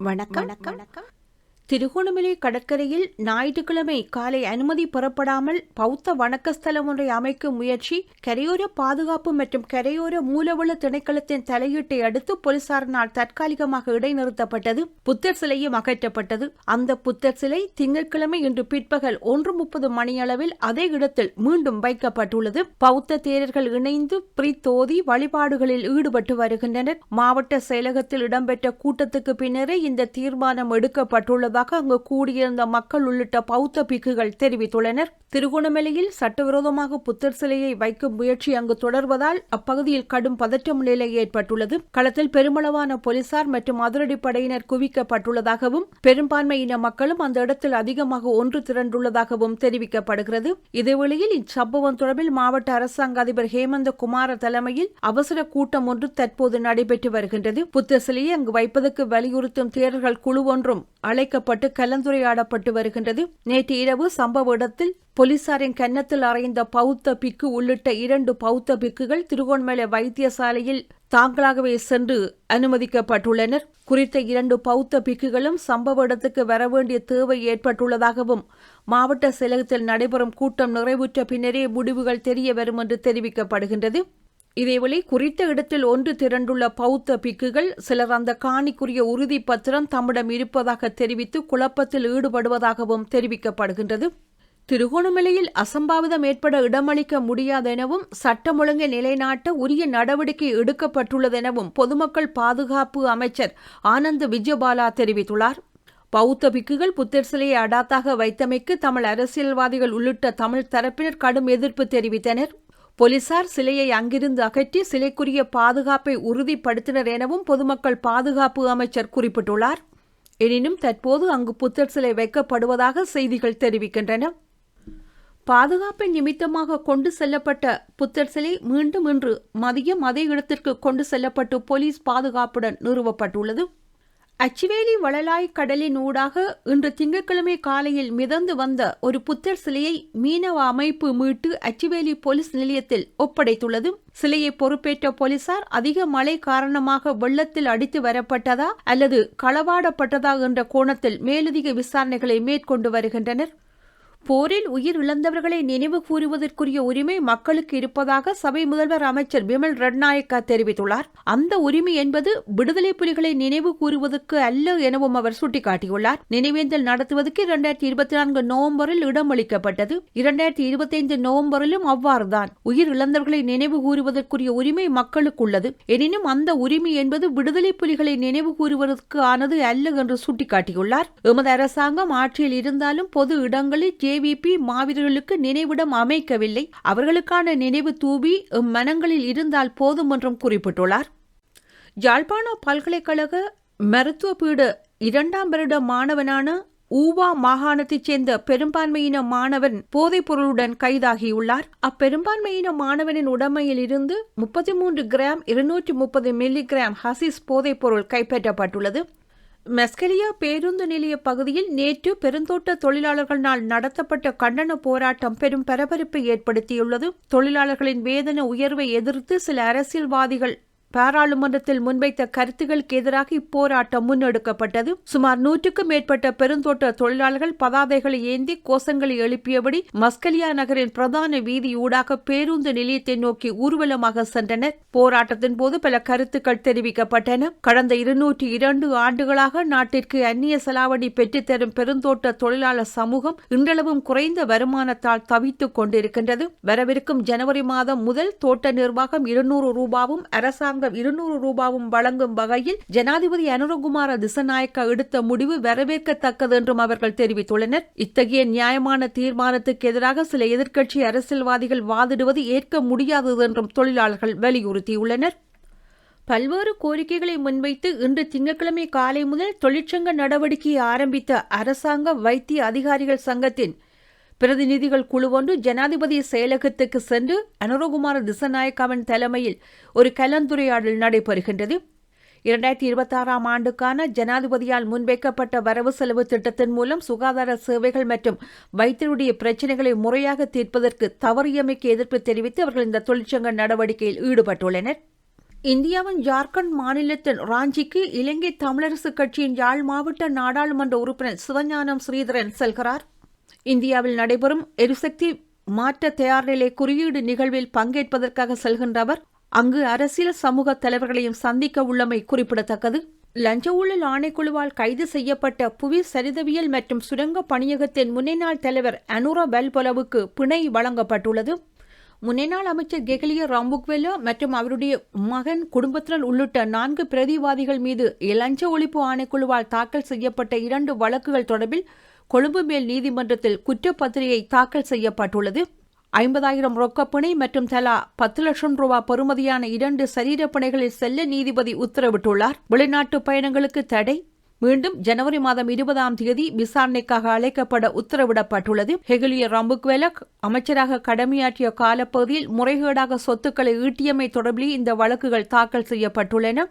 வணக்கம். வணக்கம். திருகோணமலை கடற்கரையில் ஞாயிற்றுக்கிழமை காலை அனுமதி பெறப்படாமல் பௌத்த வணக்கஸ்தலம் ஒன்றை அமைக்கும் முயற்சி கரையோர பாதுகாப்பு மற்றும் கரையோர மூலவள திணைக்களத்தின் தலையீட்டை அடுத்து போலீசாரினால் தற்காலிகமாக இடைநிறுத்தப்பட்டது. புத்தர் சிலையும் அகற்றப்பட்டது. அந்த புத்தர் சிலை திங்கட்கிழமை இன்று பிற்பகல் ஒன்று முப்பது மணியளவில் அதே இடத்தில் மீண்டும் வைக்கப்பட்டுள்ளது. பௌத்த தேரர்கள் இணைந்து பிரித்தோதி வழிபாடுகளில் ஈடுபட்டு வருகின்றனர். மாவட்ட செயலகத்தில் இடம்பெற்ற கூட்டத்துக்கு பின்னரே இந்த தீர்மானம் எடுக்கப்பட்டுள்ளது எடுக்கப்பட்டுள்ளதாக அங்கு கூடியிருந்த மக்கள் உள்ளிட்ட பௌத்த பிக்குகள் தெரிவித்துள்ளனர். திருகோணமலையில் சட்டவிரோதமாக புத்தர் சிலையை வைக்கும் முயற்சி அங்கு தொடர்வதால் அப்பகுதியில் கடும் பதற்றம் நிலை ஏற்பட்டுள்ளது. களத்தில் பெருமளவான போலீசார் மற்றும் அதிரடிப்படையினர் குவிக்கப்பட்டுள்ளதாகவும் பெரும்பான்மையின மக்களும் அந்த இடத்தில் அதிகமாக ஒன்று திரண்டுள்ளதாகவும் தெரிவிக்கப்படுகிறது. இதேவேளையில் இச்சம்பவம் தொடர்பில் மாவட்ட அரசாங்க அதிபர் ஹேமந்த குமார தலைமையில் அவசர கூட்டம் ஒன்று தற்போது நடைபெற்று வருகின்றது. புத்த சிலையை அங்கு வைப்பதற்கு வலியுறுத்தும் தேரர்கள் குழு ஒன்றும் அழைக்கப்பட்டு கலந்துரையாடப்பட்டு வருகின்றது. நேற்று இரவு சம்பவ இடத்தில் போலீசாரின் கன்னத்தில் அறைந்த பௌத்த பிக்கு உள்ளிட்ட இரண்டு பௌத்த பிக்குகள் திருகோண்மலை வைத்தியசாலையில் தாங்களாகவே சென்று அனுமதிக்கப்பட்டுள்ளனர். குறித்த இரண்டு பௌத்த பிக்குகளும் சம்பவ இடத்துக்கு வரவேண்டிய தேவை ஏற்பட்டுள்ளதாகவும் மாவட்ட செயலகத்தில் நடைபெறும் கூட்டம் நிறைவுற்ற பின்னரே முடிவுகள் தெரிய வரும் என்று தெரிவிக்கப்படுகின்றது. இதேவேளை குறித்த இடத்தில் ஒன்று திரண்டுள்ள பௌத்த பிக்குகள் சிலர் அந்த காணிக்குரிய உறுதி பத்திரம் தம்மிடம் இருப்பதாக தெரிவித்து குழப்பத்தில் ஈடுபடுவதாகவும் தெரிவிக்கப்படுகின்றது. திருகோணமலையில் அசம்பாவிதம் ஏற்பட இடமளிக்க முடியாதெனவும் சட்டம் ஒழுங்கை நிலைநாட்ட உரிய நடவடிக்கை எடுக்கப்பட்டுள்ளதெனவும் பொதுமக்கள் பாதுகாப்பு அமைச்சர் ஆனந்த் விஜயபாலா தெரிவித்துள்ளார். பௌத்த பிக்குகள் புத்தர் சிலையை அடாத்தாக வைத்தமைக்கு தமிழ் அரசியல்வாதிகள் உள்ளிட்ட தமிழ் தரப்பினர் கடும் எதிர்ப்பு தெரிவித்தனர். போலீசார் சிலையை அங்கிருந்து அகற்றி சிலைக்குரிய பாதுகாப்பை உறுதிப்படுத்தினர் எனவும் பொதுமக்கள் பாதுகாப்பு அமைச்சர் குறிப்பிட்டுள்ளார். எனினும் தற்போது அங்கு புத்தர் சிலை வைக்கப்படுவதாக செய்திகள் தெரிவிக்கின்றன. பாதுகாப்பை நிமித்தமாக கொண்டு செல்லப்பட்ட புத்தர் சிலை மீண்டும் இன்று மதியம் அதே இடத்திற்கு கொண்டு செல்லப்பட்டு போலீஸ் பாதுகாப்புடன் நிறுவப்பட்டுள்ளது. அச்சுவேலி வளலாய் கடலின் ஊடாக இன்று திங்கட்கிழமை காலையில் மிதந்து வந்த ஒரு புத்தர் சிலையை மீனவ அமைப்பு மீட்டு அச்சுவேலி போலீஸ் நிலையத்தில் ஒப்படைத்துள்ளது. சிலையை பொறுப்பேற்ற போலீசார் அதிக மழை காரணமாக வெள்ளத்தில் அடித்து வரப்பட்டதா அல்லது களவாடப்பட்டதா என்ற கோணத்தில் மேலதிக விசாரணைகளை மேற்கொண்டு வருகின்றனர். போரில் உயிர் இழந்தவர்களை நினைவு கூறுவதற்குரிய உரிமை மக்களுக்கு இருப்பதாக சபை முதல்வர் அமைச்சர் பிமல் ரட்நாயக்கா தெரிவித்துள்ளார். அந்த உரிமை என்பது விடுதலை புலிகளை நினைவு கூறுவதற்கு அல்ல எனவும் அவர் சுட்டிக்காட்டியுள்ளார். நினைவேந்தல் நடத்துவதற்கு இரண்டாயிரத்தி இருபத்தி நான்கு நவம்பரில் இடமளிக்கப்பட்டது. இரண்டாயிரத்தி இருபத்தைந்து நவம்பரிலும் அவ்வாறுதான். உயிர் இழந்தவர்களை நினைவு கூறுவதற்குரிய உரிமை மக்களுக்கு உள்ளது எனினும் அந்த உரிமை என்பது விடுதலை புலிகளை நினைவு கூறுவதற்கு ஆனது அல்ல என்று சுட்டிக்காட்டியுள்ளார். எமது அரசாங்கம் ஆட்சியில் இருந்தாலும் பொது இடங்களில் ஜேவிபி மாவீரர்களுக்கு நினைவிடம் அமைக்கவில்லை. அவர்களுக்கான நினைவு தூபி மனங்களில் இருந்தால் போதும் என்றும் குறிப்பிட்டுள்ளார். யாழ்ப்பாண பல்கலைக்கழக மருத்துவ பீட இரண்டாம் வருட மாணவனான ஊவா மாகாணத்தைச் சேர்ந்த பெரும்பான்மையின மாணவன் போதைப் பொருளுடன் கைதாகியுள்ளார். அப்பெரும்பான்மையின மாணவனின் உடமையில் இருந்து முப்பத்தி மூன்று கிராம் இருநூற்றி முப்பது மில்லி கிராம் ஹசிஸ் போதைப் பொருள் கைப்பற்றப்பட்டுள்ளது. மெஸ்கலியா பேருந்து நிலைய பகுதியில் நேற்று பெருந்தோட்ட தொழிலாளர்கள் நாள் நடத்தப்பட்ட கண்டன போராட்டம் பெரும் பரபரப்பை ஏற்படுத்தியுள்ளது. தொழிலாளர்களின் வேதன உயர்வை எதிர்த்து சில அரசியல்வாதிகள் பாராளுமன்றத்தில் முன்வைத்த கருத்துகளுக்கு எதிராக இப்போராட்டம் முன்னெடுக்கப்பட்டது. சுமார் நூற்றுக்கும் மேற்பட்ட பெருந்தோட்ட தொழிலாளர்கள் பதாதைகளை ஏந்தி கோஷங்களை எழுப்பியபடி மஸ்கலியா நகரின் பிரதான வீதி ஊடாக பேருந்து நிலையத்தை நோக்கி ஊர்வலமாக சென்றனர். போராட்டத்தின் போது பல கருத்துக்கள் தெரிவிக்கப்பட்டன. கடந்த இருநூற்றி இரண்டு ஆண்டுகளாக நாட்டிற்கு அந்நிய செலாவணி பெற்றுத்தரும் பெருந்தோட்ட தொழிலாளர் சமூகம் இன்றளவும் குறைந்த வருமானத்தால் தவித்துக் கொண்டிருக்கின்றது. வரவிருக்கும் ஜனவரி மாதம் முதல் தோட்ட நிர்வாகம் இருநூறு ரூபாவும் அரசாங்க அரசாங்கம் இருநூறு ரூபாவும் வழங்கும் வகையில் ஜனாதிபதி அனுரகுமார திசநாயக்கா எடுத்த முடிவு வரவேற்கத்தக்கது என்றும் அவர்கள் தெரிவித்துள்ளனர். இத்தகைய நியாயமான தீர்மானத்துக்கு எதிராக சில எதிர்க்கட்சி அரசியல்வாதிகள் வாதிடுவது ஏற்க முடியாதது என்றும் தொழிலாளர்கள் வலியுறுத்தியுள்ளனர். பல்வேறு கோரிக்கைகளை முன்வைத்து இன்று திங்கட்கிழமை காலை முதல் தொழிற்சங்க நடவடிக்கையை ஆரம்பித்த அரசாங்க வைத்திய அதிகாரிகள் சங்கத்தின் பிரதிநிதிகள் குழு ஒன்று ஜனாதிபதி செயலகத்துக்கு சென்று அனுரகுமார திசநாயக்காவின் தலைமையில் ஒரு கலந்துரையாடல் நடைபெறுகின்றது. இரண்டாயிரத்தி இருபத்தாறாம் ஆண்டுக்கான ஜனாதிபதியால் முன்வைக்கப்பட்ட வரவு செலவு திட்டத்தின் மூலம் சுகாதார சேவைகள் மற்றும் வைத்தியருடைய பிரச்சினைகளை முறையாக தீர்ப்பதற்கு தவறியமைக்கு எதிர்ப்பு தெரிவித்து அவர்கள் இந்த தொழிற்சங்க நடவடிக்கையில் ஈடுபட்டுள்ளனர். இந்தியாவின் ஜார்க்கண்ட் மாநிலத்தின் ராஞ்சிக்கு இலங்கை தமிழரசுக் கட்சியின் யாழ் மாவட்ட நாடாளுமன்ற உறுப்பினர் சிவஞானம் ஸ்ரீதரன் செல்கிறார். இந்தியாவில் நடைபெறும் எரிசக்தி மாற்ற தயார்நிலை குறியீடு நிகழ்வில் பங்கேற்பதற்காக செல்கின்ற அவர் அங்கு அரசியல் சமூக தலைவர்களையும் சந்திக்க உள்ளமை குறிப்பிடத்தக்கது. லஞ்ச ஊழல் ஆணைக்குழுவால் கைது செய்யப்பட்ட புவி சரிதவியல் மற்றும் சுரங்க பணியகத்தின் முன்னாள் தலைவர் அனுரா பெல்பொலவுக்கு பிணை வழங்கப்பட்டுள்ளது. முன்னேநாள் அமைச்சர் கெகலிய ராம்புக்வெல்லோ மற்றும் அவருடைய மகன் குடும்பத்தினர் உள்ளிட்ட நான்கு பிரதிவாதிகள் மீது லஞ்ச ஒழிப்பு ஆணைக்குழுவால் தாக்கல் செய்யப்பட்ட இரண்டு வழக்குகள் தொடர்பில் கொழும்பு மேல் நீதிமன்றத்தில் குற்றப்பத்திரிகை தாக்கல் செய்யப்பட்டுள்ளது. ஐம்பதாயிரம் ரொக்கப்பிணை மற்றும் தலா பத்து லட்சம் ரூபாய் பெறுமதியான இரண்டு சரீரப்பணைகளில் செல்ல நீதிபதி உத்தரவிட்டுள்ளார். வெளிநாட்டு பயணங்களுக்கு தடை. மீண்டும் ஜனவரி மாதம் இருபதாம் தேதி விசாரணைக்காக அழைக்கப்பட உத்தரவிடப்பட்டுள்ளது. ஹெகுலிய ரம்புக்வெலக் அமைச்சராக கடமையாற்றிய காலப்பகுதியில் முறைகேடாக சொத்துக்களை ஈட்டியமை தொடர்பில் இந்த வழக்குகள் தாக்கல் செய்யப்பட்டுள்ளன.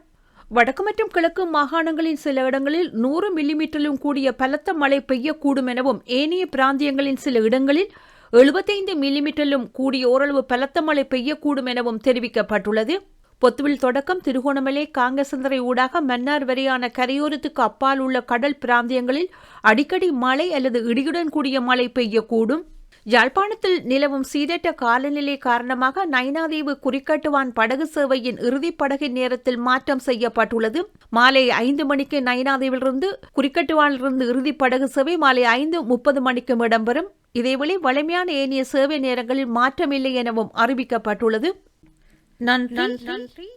வடக்கு மற்றும் கிழக்கு மாகாணங்களின் சில இடங்களில் நூறு மில்லிமீட்டரிலும் கூடிய பலத்த மழை பெய்யக்கூடும் எனவும் ஏனைய பிராந்தியங்களின் சில இடங்களில் எழுபத்தைந்து மில்லிமீட்டரிலும் கூடிய ஓரளவு பலத்த மழை பெய்யக்கூடும் எனவும் தெரிவிக்கப்பட்டுள்ளது. பொத்துவில் தொடக்கம் திருகோணமலை காங்கசந்தரை ஊடாக மன்னார் வரையான கரையோரத்துக்கு அப்பால் உள்ள கடல் பிராந்தியங்களில் அடிக்கடி மழை அல்லது இடியுடன் கூடிய மழை பெய்யக்கூடும். யாழ்ப்பாணத்தில் நிலவும் சீரற்ற காலநிலை காரணமாக நைனாதீவு குறிக்கட்டுவான் படகு சேவையின் இறுதிப் படகின் நேரத்தில் மாற்றம் செய்யப்பட்டுள்ளது. மாலை ஐந்து மணிக்கு நைனாதீவிலிருந்து குறிக்கட்டுவானிலிருந்து இறுதி படகு சேவை மாலை ஐந்து முப்பது மணிக்கும் இடம்பெறும். இதேவேளை வலிமையான ஏனைய சேவை நேரங்களில் மாற்றமில்லை எனவும் அறிவிக்கப்பட்டுள்ளது. நன்றி.